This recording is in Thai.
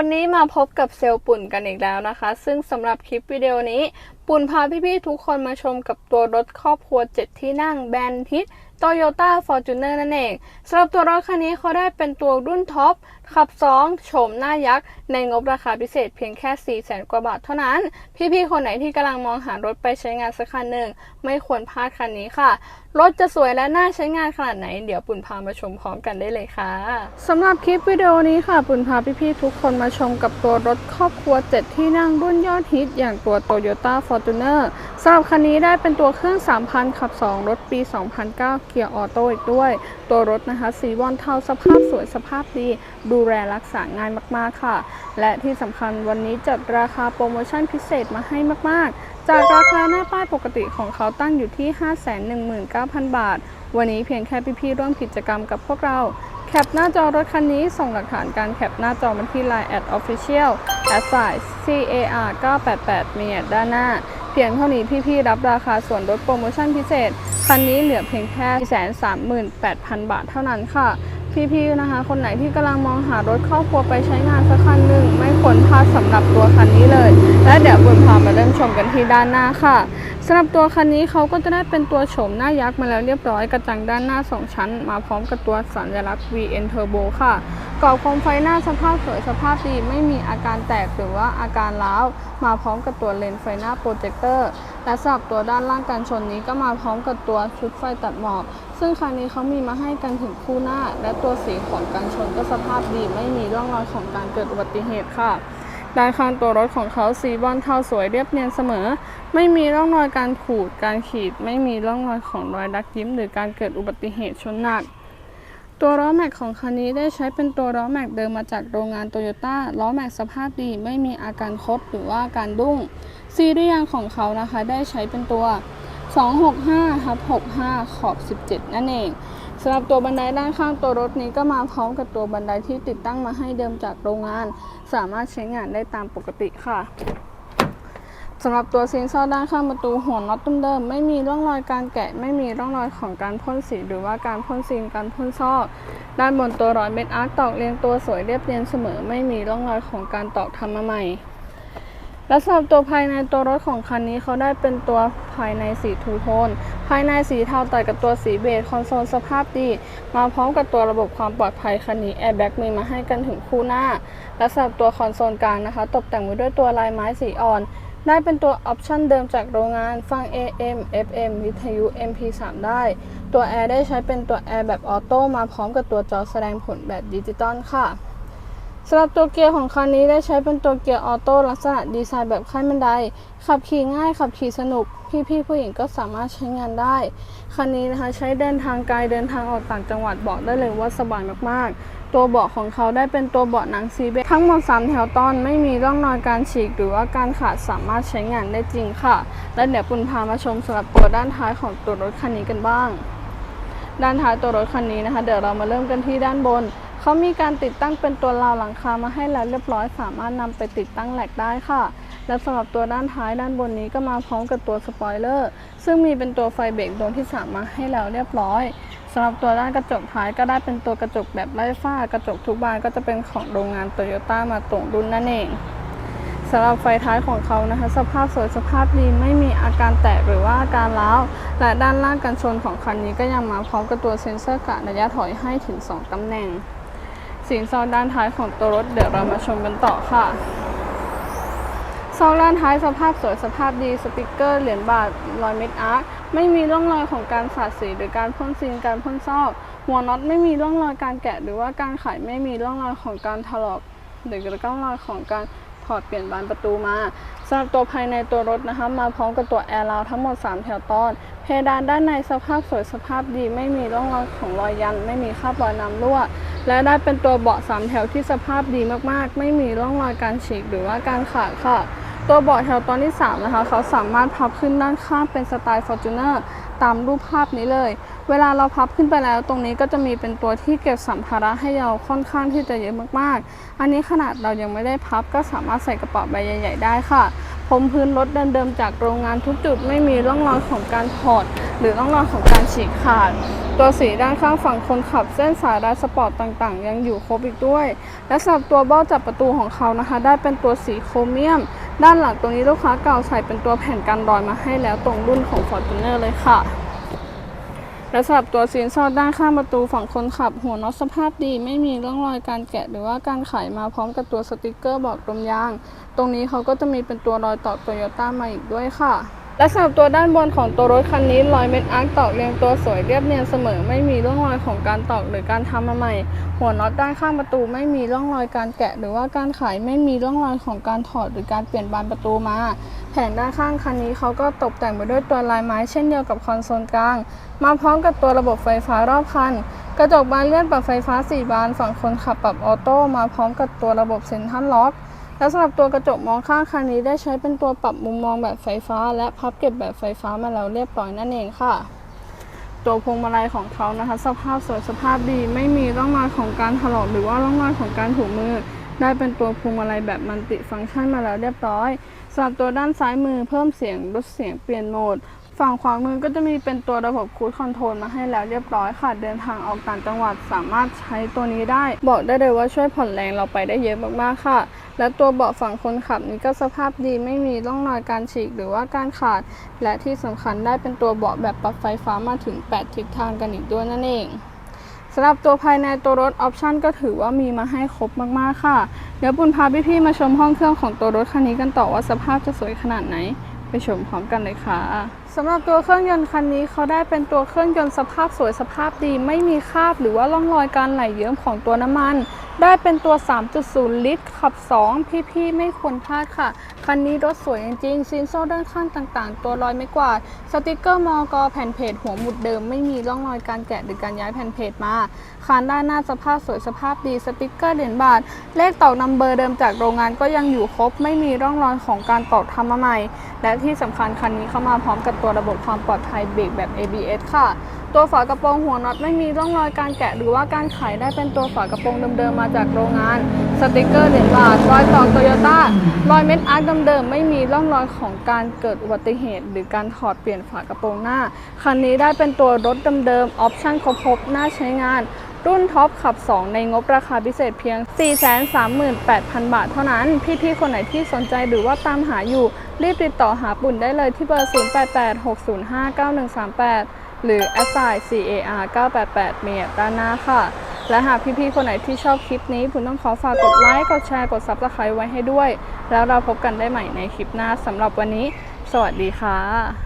วันนี้มาพบกับเซลล์ปุ่นกันอีกแล้วนะคะ ซึ่งสำหรับคลิปวิดีโอนี้ ปุ่นพาพี่ๆทุกคนมาชมกับตัวรถครอบครัว 7 ที่นั่งแบรนด์ทิศ Toyota Fortuner นั่นเองสำหรับตัวรถคันนี้เขาได้เป็นตัวรุ่นท็อปขับ 2 โฉมหน้ายักษ์ ในงบราคาพิเศษเพียงแค่ 4 0 0แสนกว่าบาทเท่านั้น พี่ๆ คนไหนที่กำลังมองหารถไปใช้งานสักคันหนึ่ง ไม่ควรพลาดคันนี้ค่ะ รถจะสวยและน่าใช้งานขนาดไหน เดี๋ยวปุ่นพามาชมพร้อมกันได้เลยค่ะสำหรับคลิปวิดีโอนี้ค่ะ ปุ่นพาพี่ๆ ทุกคนมาชมกับตัวรถครอบครัว 7 ที่นั่งรุ่นยอดฮิตอย่างตัว Toyota Fortuner สำหรับคันนี้ได้เป็นตัวเครื่อง 3,000 ขับ 2 รถปี 2009 เกียร์ออโต้อีกด้วย ตัวรถนะคะสีบอลเทาสภาพสวยสภาพดี ดูแลรักษาง่ายมากๆค่ะ และที่สำคัญวันนี้จัดราคาโปรโมชั่นพิเศษมาให้มากๆ จากราคาหน้าป้ายปกติของเขาตั้งอยู่ที่ 519,000 บาท วันนี้เพียงแค่พี่ๆร่วมกิจกรรมกับพวกเราแคปหน้าจอรถคันนี้ส่งหลักฐานการแคปหน้าจอมาที่ Line at official at s i car 988มีแอดด้านหน้า พียงเท่านี้พี่ๆรับราคาส่วนลดโปรโมชั่นพิเศษ คันนี้เหลือเพียงแค่แสนสามหมื่นแปดพันบาทเท่านั้นค่ะ พี่ๆนะคะ คนไหนที่กำลังมองหารถครอบครัวไปใช้งานสักคันหนึ่งไม่ควรพลาดสำหรับตัวคันนี้เลย และเดี๋ยวบุญพามาเริ่มชมกันที่ด้านหน้าค่ะสำหรับตัวคันนี้เขาก็จะได้เป็นตัวโฉมหน้ายักษ์มาแล้วเรียบร้อยกระจังด้านหน้า 2 ชั้น มาพร้อมกับตัวสัญลักษณ์ VN Turbo ค่ะกรอบโคมไฟหน้าสภาพสวยสภาพดีไม่มีอาการแตกหรือว่าอาการร้าวมาพร้อมกับตัวเลนส์ไฟหน้าโปรเจคเตอร์และสำหรับตัวด้านล่างกันชนนี้ก็มาพร้อมกับตัวชุดไฟตัดหมอก ซึ่งครั้งนี้เขามีมาให้กันถึงคู่หน้า และตัวสีของกันชนก็สภาพดีไม่มีร่องรอยของการเกิดอุบัติเหตุค่ะ ด้านข้างตัวรถของเขาสีบอลเทาสวยเรียบเนียนเสมอ ไม่มีร่องรอยการขูดการขีด ไม่มีร่องรอยของรอยดักยิ้ม หรือการเกิดอุบัติเหตุชนหนัก ตัวล้อแม็กของคันนี้ได้ใช้เป็นตัวล้อแม็กเดิมมาจากโรงงานโตโยต้าล้อแม็กสภาพดีไม่มีอาการคดหรือว่าการดุ้งซีรีส์ยางของเขานะคะได้ใช้เป็นตัว 265ทับ65 ขอบ 17 นั่นเองำหรับตัวบันไดด้านข้างตัวรถนี้ก็มาพร้อมกับตัวบันไดที่ติดตั้งมาให้เดิมจากโรงงาน สามารถใช้งานได้ตามปกติค่ะสำหรับตัวเซ็นเซอร์ด้านข้างประตูหัวน็อตเดิมไม่มีร่องรอยการแกะ ไม่มีร่องรอยของการพ่นสี หรือว่าการพ่นซีนการพ่นซอก ด้านบนตัวรอยเม็ดอาร์คตอกเรียงตัวสวยเรียบเรียงเสมอ ไม่มีร่องรอยของการตอกทำมาใหม่และสำหรับตัวภายในตัวรถของคันนี้เขาได้เป็นตัวภายในสีทูโทน ภายในสีเทาตัดกับตัวสีเบจคอนโซลสภาพดี มาพร้อมกับตัวระบบความปลอดภัยคันนี้แอร์แบ็กมีมาให้กันถึงคู่หน้า และสำหรับตัวคอนโซลกลางนะคะ ตกแต่งไว้ด้วยตัวลายไม้สีอ่อน ได้เป็นตัวออปชันเดิมจากโรงงาน ฟัง AM FM วิทยุ MP3 ได้ ตัวแอร์ได้ใช้เป็นตัวแอร์แบบออโต้มาพร้อมกับตัวจอแสดงผลแบบดิจิตอลค่ะ สำหรับตัวเกียร์ของคันนี้ได้ใช้เป็นตัวเกียร์ออโต้ลักษณะดีไซน์แบบขั้นบันได ขับขี่ง่ายขับขี่สนุก พี่ๆผู้หญิงก็สามารถใช้งานได้ คันนี้นะคะใช้เดินทางไกลเดินทางออกต่างจังหวัดบอกได้เลยว่าสบายมากๆ ตัวเบาะของเขาได้เป็นตัวเบาะหนังซีเบจทั้งหมด 3 แถวตอนไม่มีร่องรอยการฉีกหรือว่าการขาดสามารถใช้งานได้จริงค่ะ และเดี๋ยวปุณพามาชมสำหรับตัวด้านท้ายของตัวรถคันนี้กันบ้าง ด้านท้ายตัวรถคันนี้นะคะ เดี๋ยวเรามาเริ่มกันที่ด้านบน เขามีการติดตั้งเป็นตัวราวหลังคามาให้แล้วเรียบร้อยสามารถนำไปติดตั้งแหลกได้ค่ะ และสำหรับตัวด้านท้ายด้านบนนี้ก็มาพร้อมกับตัวสปอยเลอร์ซึ่งมีเป็นตัวไฟเบรกดวงที่สามมาให้แล้วเรียบร้อยสำหรับตัวด้านกระจกท้ายก็ได้เป็นตัวกระจกแบบไร้ฝ้ากระจกทุกบานก็จะเป็นของโรงงานโตโยต้ามาตรงรุ่นนั่นเองสำหรับไฟท้ายของเขานะคะ สภาพสวยสภาพดีไม่มีอาการแตกหรือว่าอาการร้าวและด้านล่างกันชนของคันนี้ก็ยังมาพร้อมกับตัวเซ็นเซอร์กะระยะถอยให้ถึง 2ตำแหน่ง สิ่งซองด้านท้ายของตัวรถเดี๋ยวเรามาชมกันต่อค่ะซองด้านท้ายสภาพสวยสภาพดีสติกเกอร์เหรียญบาทรอยเม็ดอาร์คไม่มีร่องรอยของการสาดสีหรือการพ่นซีนการพ่นซอกหัวน็อตไม่มีร่องรอยการแกะ หรือว่าการไขไม่มีร่องรอยของการถลอกหรือร่องรอยของการถอดเปลี่ยนบานประตูมาสำหรับตัวภายในตัวรถนะคะมาพร้อมกับตัวแอร์ราวทั้งหมด 3 แถวตอน เพดานด้านในสภาพสวยสภาพดี ไม่มีร่องรอยของรอยยัน ไม่มีคราบรอยน้ำรั่ว และได้เป็นตัวเบาะสามแถวที่สภาพดีมากๆ ไม่มีร่องรอยการฉีกหรือว่าการขาดค่ะ ตัวเบาะแถวตอนที่ 3 นะคะ เขาสามารถพับขึ้นด้านข้างเป็นสไตล์ Fortuner ตามรูปภาพนี้เลย เวลาเราพับขึ้นไปแล้วตรงนี้ก็จะมีเป็นตัวที่เก็บสัมภาระให้เราค่อนข้างที่จะเยอะมากๆ อันนี้ขนาดเรายังไม่ได้พับก็สามารถใส่กระเป๋าใบใหญ่ ๆ ได้ค่ะผมพื้นรถเดิมๆจากโรงงานทุกจุดไม่มีร่องรอยของการถอด หรือร่องรอยของการฉีกขาด ตัวสีด้านข้างฝั่งคนขับเส้นสายลายสปอร์ตต่างๆ ยังอยู่ครบอีกด้วย และสำหรับตัวเบ้าจับประตูของเขานะคะ ได้เป็นตัวสีโครเมียม ด้านหลังตรงนี้ลูกค้าเก่าใส่เป็นตัวแผ่นกันรอยมาให้แล้วตรงรุ่นของ Fortuner เลยค่ะและสำหรับตัวซีนซอดด้านข้างประตูฝั่งคนขับ หัวน็อตสภาพดี ไม่มีร่องรอยการแกะหรือว่าการไขมาพร้อมกับตัวสติกเกอร์บอกลมยาง ตรงนี้เขาก็จะมีเป็นตัวรอยต่อโตโยต้ามาอีกด้วยค่ะ และสำหรับตัวด้านบนของตัวรถคันนี้รอยเม็ดอาร์คตอกเรียงตัวสวยเรียบเนียนเสมอ ไม่มีร่องรอยของการตอกหรือการทำมาใหม่ หัวน็อตด้านข้างประตูไม่มีร่องรอยการแกะ หรือว่าการไขไม่มีร่องรอยของการถอดหรือการเปลี่ยนบานประตูมา แผงด้านข้างคันนี้เขาก็ตกแต่งไปด้วยตัวลายไม้เช่นเดียวกับคอนโซลกลาง มาพร้อมกับตัวระบบไฟฟ้ารอบคันกระจกบานเลื่อนปรับไฟฟ้า 4 บานฝั่งคนขับปรับออโต้มาพร้อมกับตัวระบบเซ็นทรัลล็อก และสำหรับตัวกระจกมองข้างคันนี้ได้ใช้เป็นตัวปรับมุมมองแบบไฟฟ้า และพับเก็บแบบไฟฟ้ามาแล้วเรียบร้อยนั่นเองค่ะ ตัวพวงมาลัยของเขานะคะ สภาพสวยสภาพดี ไม่มีร่องรอยของการถลอกหรือว่าร่องรอยของการถูมือ ได้เป็นตัวพวงมาลัยแบบมัลติฟังก์ชันมาแล้วเรียบร้อยสำหรับตัวด้านซ้ายมือเพิ่มเสียงลดเสียงเปลี่ยนโหมด ฝั่งขวามือก็จะมีเป็นตัวระบบคูดคอนโทรลมาให้แล้วเรียบร้อยค่ะ เดินทางออกต่างจังหวัดสามารถใช้ตัวนี้ได้ บอกได้เลยว่าช่วยผ่อนแรงเราไปได้เยอะมากๆค่ะ และตัวเบาะฝั่งคนขับนี้ก็สภาพดีไม่มีร่องรอยการฉีกหรือว่าการขาด และที่สำคัญได้เป็นตัวเบาะแบบปรับไฟฟ้ามาถึง 8 ทิศทางกันอีกด้วยนั่นเอง สำหรับตัวภายในตัวรถออปชันก็ถือว่ามีมาให้ครบมากๆค่ะ เดี๋ยวปุณพาพี่ๆมาชมห้องเครื่องของตัวรถคันนี้กันต่อว่าสภาพจะสวยขนาดไหน ไปชมพร้อมกันเลยค่ะสำหรับตัวเครื่องยนต์คันนี้เขาได้เป็นตัวเครื่องยนต์สภาพสวยสภาพดี ไม่มีคราบหรือว่าร่องรอยการไหลเยิ้มของตัวน้ำมัน ได้เป็นตัว 3.0 ลิตร ขับ 2 พี่ๆ ไม่ควรพลาดค่ะ คันนี้รถสวยจริงๆซีนโซ่ด้านข้างต่างๆ ตัวรอยไม่กวาด สติกเกอร์มอกแผ่นเพจหัวหมุดเดิม ไม่มีร่องรอยการแกะหรือการย้ายแผ่นเพจมาคานด้านหน้าสภาพสวยสภาพดี สติกเกอร์เหรียญบาท เลขตอกนัมเบอร์เดิมจากโรงงานก็ยังอยู่ครบ ไม่มีร่องรอยของการตอกทำมาใหม่ และที่สำคัญคันนี้เข้ามาพร้อมกับตัวระบบความปลอดภัยเบรกแบบ ABS ค่ะ ตัวฝากระโปรงหัวน็อตไม่มีร่องรอยการแกะหรือว่าการไขได้เป็นตัวฝากระโปรงเดิมๆมาจากโรงงาน สติกเกอร์เหรียญบาทรอยต่อโตโยต้ารอยเม็ดอาร์คเดิมๆไม่มีร่องรอยของการเกิดอุบัติเหตุ หรือการถอดเปลี่ยนฝากระโปรงหน้า คันนี้ได้เป็นตัวรถเดิมๆออปชั่นครบๆน่าใช้งานรุ่นท็อปขับ 2 ในงบราคาพิเศษเพียง 438,000 บาทเท่านั้น พี่ๆ คนไหนที่สนใจหรือว่าตามหาอยู่ รีบติดต่อหาปุ่นได้เลยที่เบอร์ 0886059138 หรือ s i CAR 988เมียด้านหน้าค่ะ และหากพี่ๆ คนไหนที่ชอบคลิปนี้คุณต้องขอฝากกดไลค์ กดแชร์ กด Subscribe ไว้ให้ด้วย แล้วเราพบกันได้ใหม่ในคลิปหน้าสำหรับวันนี้ สวัสดีค่ะ